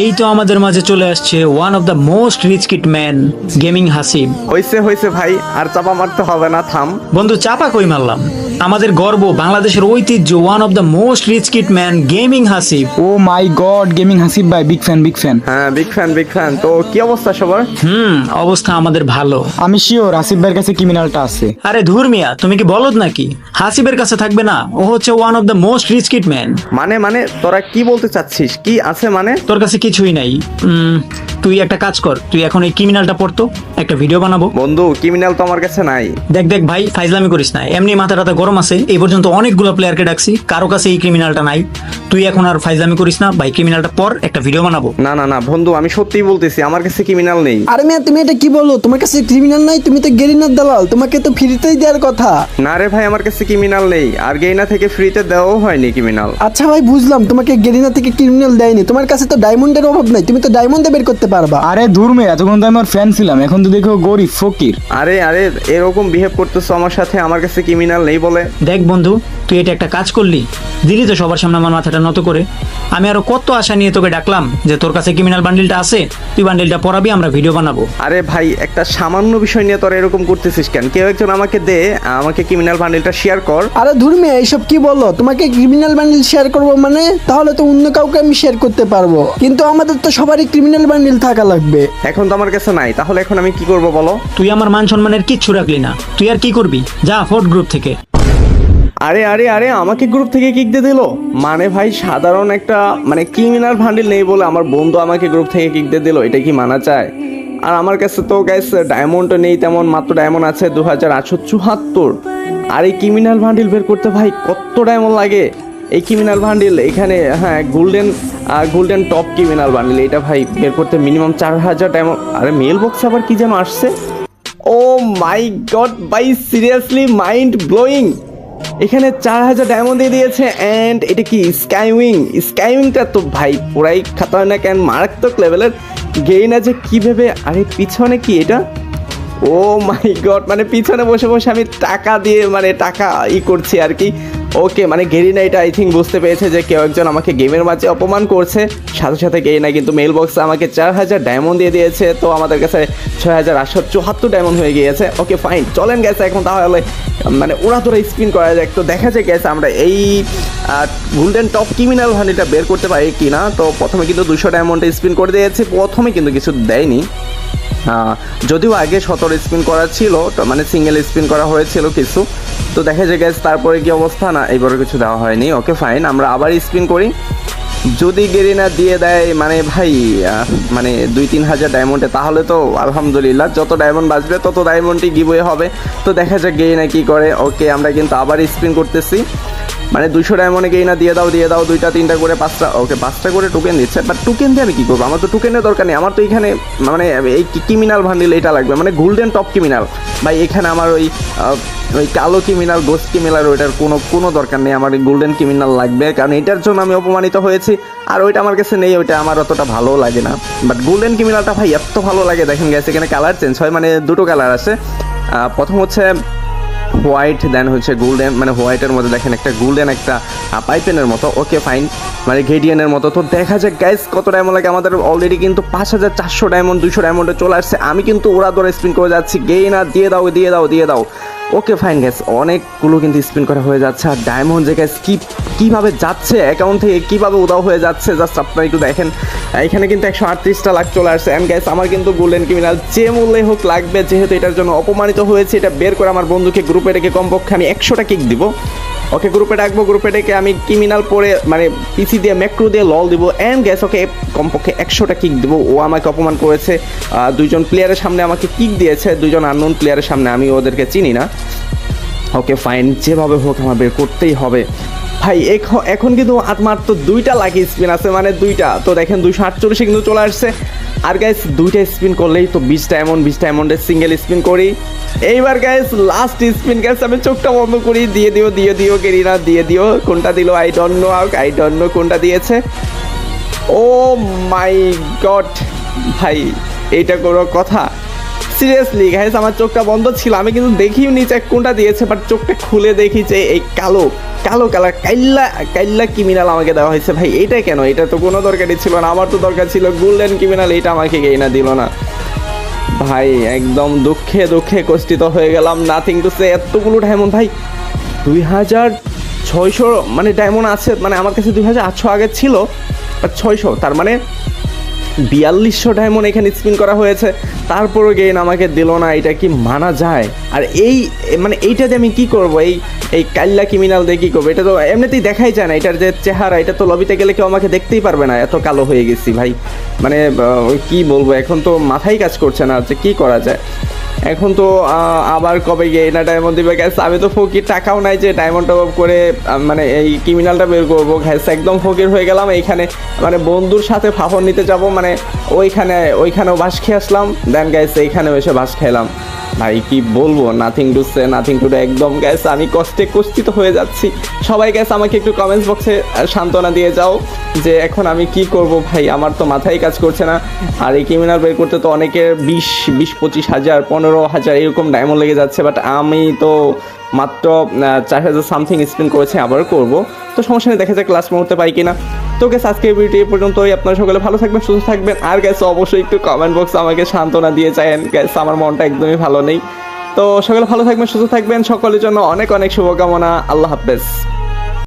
এই তো আমাদের মাঝে চলে আসছে one of the most rich kit man gaming Hasib. হইছে হইছে ভাই আর চাপা মারতে হবে না থাম। বন্ধু চাপা কই মারলাম? আমাদের গর্ব বাংলাদেশের ঐতিহ্য one of the most rich kit man gaming Hasib. Oh my god gaming Hasib ভাই বিগ ফ্যান বিগ ফ্যান হ্যাঁ বিগ ফ্যান বিগ ফ্যান তো কি অবস্থা সবার? হুম অবস্থা আমাদের ভালো। আমি শিওর আসিফ ভাইয়ের কাছে ক্রিমিনালটা আছে। আরে ধুর মিয়া তুমি কি বলদ নাকি? হাসিবের কাছে থাকবে না ও হচ্ছে one of the most rich kit man মানে মানে তোরা কি বলতে চাচ্ছিস? কি আছে মানে? তোর কাছে কিছুই নাই। তুই একটা কাজ কর তুই এখন এই ক্রিমিনালটা পড়তো একটা ভিডিও বানাবো। বন্ধু ক্রিমিনাল তো আমার কাছে নাই। দেখ দেখ ভাই ফাইজলামি করিস না। এমনি মাথা টাথা গরম আছে এই পর্যন্ত অনেকগুলো প্লেয়ারকে ডাকছি কারও কাছে এই ক্রিমিনালটা নাই। তুই এখন আর ফাইজলামি করিস না ভাই ক্রিমিনালটা পর একটা ভিডিও বানাবো। না না না বন্ধু আমি সত্যিই বলতেছি আমার কাছে ক্রিমিনাল নেই। আরে মেয়ে তুমি এটা কি বলো? তোমার কাছে ক্রিমিনাল নাই তুমি তো গেরিনার দালাল তোমাকে তো ফ্রিতেই দেওয়ার কথা। না রে ভাই আমার কাছে ক্রিমিনাল নেই। আর গেইনা থেকে ফ্রিতে দেওয়াও হয়নি ক্রিমিনাল আচ্ছা ভাই বুঝলাম তোমাকে গেরিনা থেকে ক্রিমিনাল দেয়নি। তোমার কাছে তো ডায়মন্ডের অভাব নাই তুমি তো ডায়মন্ডে বের করতে পারবা। আরে দূর মেয়ে এতক্ষণ তো আমি আমার ফ্যান ছিলাম এখন তো দেখো গরিব ফকির। আরে আরে এরকম বিহেভ করতেছো আমার সাথে আমার কাছে ক্রিমিনাল নেই বলে। দেখ বন্ধু তুই এটা একটা কাজ করলি? দিলি তো সবার সামনে আমার মাথাটা নত করে। আমি আরও কত আশা নিয়ে তোকে ডাকলাম যে তোর কাছে ক্রিমিনাল বান্ডিলটা আছে তুই বান্ডিলটা পড়াবি আমরা ভিডিও বানাবো। আরে ভাই একটা সামান্য বিষয় নিয়ে তোরা এরকম করতেছিস কেন? কেউ একজন আমাকে দে আমাকে ক্রিমিনাল বান্ডিলটা শেয়ার কর। আরে ধর্মে এইসব কি বলো? তোমাকে ক্রিমিনাল বান্ডিল শেয়ার করব মানে? তাহলে তো অন্য কাউকে আমি শেয়ার করতে পারব। কিন্তু আমাদের তো সবারই ক্রিমিনাল বান্ডিল থাকা লাগবে। এখন তো আমার কাছে নাই তাহলে এখন আমি কি করব বলো? তুই আমার মান সম্মানের কিচ্ছু রাখলি না। তুই আর কি করবি? যা ফোর্ট গ্রুপ থেকে। আরে আরে আরে, আমাকে গ্রুপ থেকে কিক দিয়ে দিল। মানে ভাই, সাধারণ একটা মানে ক্রিমিনাল ভান্ডিল নেই বলে আমার বন্ধু আমাকে গ্রুপ থেকে কিক দিয়ে দিল, এটা কি মানা চায় আর আমার কাছে তো গ্যাস ডায়মন্ডও নেই তেমন, মাত্র ডায়মন্ড আছে দু হাজার আটশো চুহাত্তর আর এই ক্রিমিনাল ভান্ডিল বের করতে ভাই, কত ডায়মন্ড লাগে? এই ক্রিমিনাল ভান্ডিল এখানে হ্যাঁ golden golden top criminal bundle এটা ভাই বের করতে মিনিমাম চার হাজার ডায়মন্ড আরে মেল বক্স আবার কি যেন আসছে? ও মাই গড বাই সিরিয়াসলি মাইন্ড ব্লোয়িং এখানে চার হাজার ডায়মন্ড দিয়ে দিয়েছে অ্যান্ড এটা কি স্কাইউইং স্কাইউইংটা তো ভাই পুরাই খাতারনাক অ্যান্ড মারাত্মক লেভেলের গেইন আছে কীভাবে? আরে পিছনে কি এটা? ও মাই গড মানে পিছনে বসে বসে আমি টাকা দিয়ে মানে টাকা ই করছি আর কি। ওকে মানে গেরিনা এটা আই থিঙ্ক বুঝতে পেরেছে যে কেউ একজন আমাকে গেমের মাঝে অপমান করছে। সাথে সাথে গেরিনা কিন্তু মেল বক্সে আমাকে চার হাজার ডায়মন্ড দিয়ে দিয়েছে। তো আমাদের কাছে ছয় হাজার আটশো চুয়াত্তর ডায়মন্ড হয়ে গিয়েছে। ওকে ফাইন চলেন গেছে এখন তাহলে মানে ওরা তোরা স্পিন করা যায় তো দেখা যায় গেছে আমরা এই গোল্ডেন টপ ক্রিমিনাল হানিটা বের করতে পারি কি না তো প্রথমে কিন্তু দুশো ডায়মন্ডে স্পিন করে দিয়েছে। প্রথমে কিন্তু কিছু দেয়নি। যদিও আগে সতেরো স্পিন করা ছিল মানে সিঙ্গেল স্পিন করা হয়েছিল কিছু। তো দেখা যায় গেছে তারপরে কি অবস্থা? না এবারে কিছু দেওয়া হয়নি। ওকে ফাইন আমরা আবার স্পিন করি। যদি গেরিনা দিয়ে দেয় মানে ভাই মানে দুই তিন হাজার ডায়মন্ডে তাহলে তো আলহামদুলিল্লাহ, যত ডায়মন্ড বাঁচবে, তত ডায়মন্ডই গিবয়ে হবে। তো দেখা যাক গেরিনা কি করে। ওকে আমরা কিন্তু আবার স্পিন করতেছি। মানে দুশো ডায়মন্ডে গেইনা দিয়ে দাও দিয়ে দাও, দুইটা, তিনটা করে পাঁচটা, ওকে, পাঁচটা করে টোকেন দিচ্ছে বাট টোকেন দিয়ে আমি কী করব? আমার তো টোকেনের দরকার নেই, আমার তো এখানে মানে এই ক্রিমিনাল ভান্ডিল এটা লাগবে মানে গোল্ডেন টপ ক্রিমিনাল ভাই, এখানে আমার ওই ওই কালো ক্রিমিনাল গোস্ট ক্রিমিনাল ওইটার কোনো কোনো দরকার নেই, আমার গোল্ডেন ক্রিমিনাল লাগবে, কারণ এটার জন্য আমি অপমানিত হয়েছি, আর ওইটা আমার কাছে নেই, ওইটা আমার অতটা ভালো লাগে না। বাট গোল্ডেন ক্রিমিনালটা ভাই, এত ভালো লাগে, দেখেন গেছে এখানে কালার চেঞ্জ হয় মানে দুটো কালার আছে প্রথম হচ্ছে হোয়াইট দেন হচ্ছে গোল্ডেন মানে হোয়াইটের মধ্যে দেখেন একটা গোল্ডেন একটা পাইপেনের মতো। ওকে ফাইন মানে গেডিয়ানের মতো। তো দেখা যাক গাইস কত ডায়মন্ড লাগে। আমাদের অলরেডি কিন্তু পাঁচ হাজার চারশো ডায়মন্ড দুশো ডায়মন্ডে চলে আসছে। আমি কিন্তু ওরা ধরে স্পিন করে যাচ্ছি। গেই না দিয়ে দাও দিয়ে দাও দিয়ে দাও। ওকে ফাইন গ্যাস অনেকগুলো কিন্তু স্পিন করা হয়ে যাচ্ছে আর ডায়মন্ড যে গ্যাস কি কীভাবে যাচ্ছে? অ্যাকাউন্ট থেকে কীভাবে উদাও হয়ে যাচ্ছে? জাস্ট আপনারা একটু দেখেন। এখানে কিন্তু একশো আটত্রিশটা লাখ চলে আসছে। অ্যান্ড গ্যাস আমার কিন্তু গোল্ডেন ক্রিমিনাল যে মূল্যে হোক লাগবে, যেহেতু এটার জন্য অপমানিত হয়েছে, এটা বের করে আমার বন্ধুকে গ্রুপে রেখে কমপক্ষে আমি একশোটা কিক দিব। ওকে গ্রুপে ডাকবো, গ্রুপে ডেকে আমি ক্রিমিনাল পরে মানে পিসি দিয়ে ম্যাক্রো দিয়ে লল দিব অ্যান্ড গ্যাস ওকে কমপক্ষে একশোটা কিক দিব। ও আমাকে অপমান করেছে দুজন প্লেয়ারের সামনে আমাকে কিক দিয়েছে দুজন আননোন প্লেয়ারের সামনে, আমি ওদেরকে চিনি না। ওকে ফাইন যেভাবে হোক, আমার বের করতেই হবে। ভাই এখ- এখন কিন্তু মাত্র দুইটা লাকি স্পিন আছে মানে দুইটা। তো দেখেন দুইশো আটচল্লিশে কিন্তু চলে আসছে। আর গাইস দুইটা স্পিন করলেই তো বিশটা এমন বিশটা এমনের সিঙ্গেল স্পিন করি। এইবার গাইস লাস্ট স্পিন গাইস আমি চোখটা বন্ধ করি। দিয়ে দিও দিয়ে দিও, গেরিনা, দিয়ে দিও। কোনটা দিল? I don't know I don't know কোনটা দিয়েছে। ও মাই গড ভাই, এইটা কোনো কথা। সিরিয়াসলি গাইস আমার চোখটা বন্ধ ছিল। আমি কিন্তু দেখিও নি চেক কোনটা দিয়েছে বাট চোখটা খুলে দেখি যে এই কালো কালো কালার, কাইল্লা কাইল্লা ক্রিমিনাল আমাকে দেওয়া হয়েছে। ভাই এটা কেন? এটা তো কোনো দরকারই ছিল না। আমার তো দরকার ছিল গোল্ডেন ক্রিমিনাল এটা আমাকে গেই না দিল না। ভাই, একদম দুঃখে দুঃখে কষ্টিত হয়ে গেলাম। নাথিং টু সে এতগুলো ডায়মন্ড ভাই, দুই হাজার ছয়শো মানে ডায়মন্ড আছে মানে আমার কাছে দুই হাজার আটশো আগে ছিল বাট ছয়শো, তার মানে বিয়াল্লিশশো ডায়মন্ড এখানে স্পিন করা হয়েছে। তারপরও গেইন আমাকে দিল না, এটা কি মানা যায়? আর এই মানে এইটা দিয়ে আমি কি করব? এই এই কাল্লা ক্রিমিনাল দিয়ে কী করব? এটা তো এমনিতেই দেখাই যায় না, এটার যে চেহারা, এটা তো লবিতে গেলে কেউ আমাকে দেখতেই পারবে না, এত কালো হয়ে গেছি ভাই। মানে কি বলব, এখন তো মাথায় কাজ করছে না যে কি করা যায়। এখন তো আবার কবে গিয়ে না ডায়মন্ড দিবে? গ্যাস আমি তো ফকির, টাকাও নাই যে ডায়মন্ড টপ করে মানে এই ক্রিমিনালটা বের করব। গ্যাস একদম ফকির হয়ে গেলাম, এইখানে মানে বন্ধুর সাথে ফাফর নিতে যাব মানে ওইখানে, ওইখানেও বাস খেয়ে আসলাম। দেন গ্যাস এইখানেও এসে বাস খেলাম। ভাই, কি বলব? Nothing to say nothing to একদম গ্যাস আমি কষ্টে কষ্টিত হয়ে যাচ্ছি। সবাই গ্যাস আমাকে একটু কমেন্টস বক্সে সান্ত্বনা দিয়ে যাও যে এখন আমি কি করব? ভাই, আমার তো মাথায় কাজ করছে না। আর এই ক্রিমিনাল বের করতে তো অনেকের বিশ বিশ, পঁচিশ হাজার, পনেরো হাজার এরকম ডায়মন্ড লেগে যাচ্ছে বাট আমি তো মাত্র চার হাজার সামথিং স্পেন্ড করেছে, আবার করব। তো সমস্যা নেই, দেখা যায় ক্লাস মুহূর্তে পাই কিনা। তো গ্যাস আজকে ভিডিও এ পর্যন্তই। আপনারা সকলে ভালো থাকবেন, সুস্থ থাকবেন। আর গ্যাস অবশ্যই একটু কমেন্ট বক্সে আমাকে সান্ত্বনা দিয়ে চাইেন গ্যাস আমার মনটা একদমই ভালো নেই। তো সকলে ভালো থাকবেন, সুস্থ থাকবেন। সকলের জন্য অনেক অনেক শুভকামনা। আল্লাহ হাফেজ।